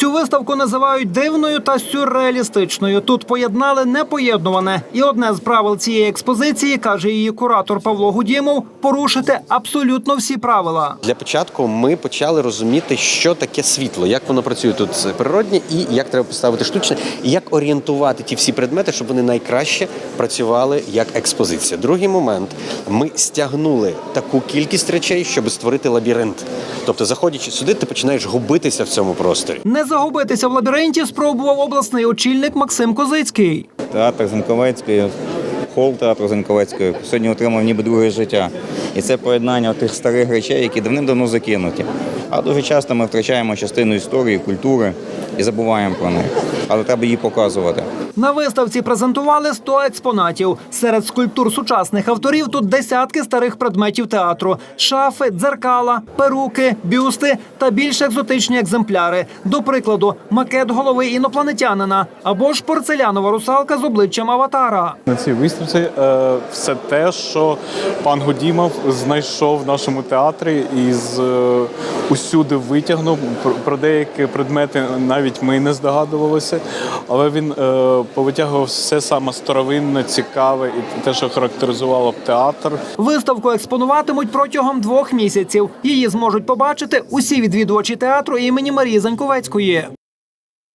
Цю виставку називають дивною та сюрреалістичною. Тут поєднали непоєднуване. І одне з правил цієї експозиції каже її куратор Павло Гудімов порушити абсолютно всі правила. Для початку ми почали розуміти, що таке світло, як воно працює тут природнє, і як треба поставити штучне, і як орієнтувати ті всі предмети, щоб вони найкраще працювали як експозиція. Другий момент ми стягнули таку кількість речей, щоб створити лабіринт. Тобто, заходячи сюди, ти починаєш губитися в цьому просторі. Загубитися в лабіринті спробував обласний очільник Максим Козицький. Театр Зенковецький, хол театру Зенковецької сьогодні отримав ніби друге життя. І це поєднання тих старих речей, які давним-давно закинуті. А дуже часто ми втрачаємо частину історії, культури і забуваємо про неї. Але треба її показувати. На виставці презентували 100 експонатів. Серед скульптур сучасних авторів тут десятки старих предметів театру: шафи, дзеркала, перуки, бюсти та більш екзотичні екземпляри. До прикладу, макет голови інопланетянина або ж порцелянова русалка з обличчям аватара. На цій виставці е, все те, що пан Гудімов знайшов в нашому театрі і з е, усюди витягнув. Про, деякі предмети навіть ми не здогадувалися, але він е, повитягував все саме старовинне, цікаве і те, що характеризувало б театр. Виставку експонуватимуть протягом двох місяців. Її зможуть побачити усі відвідувачі театру імені Марії Заньковецької.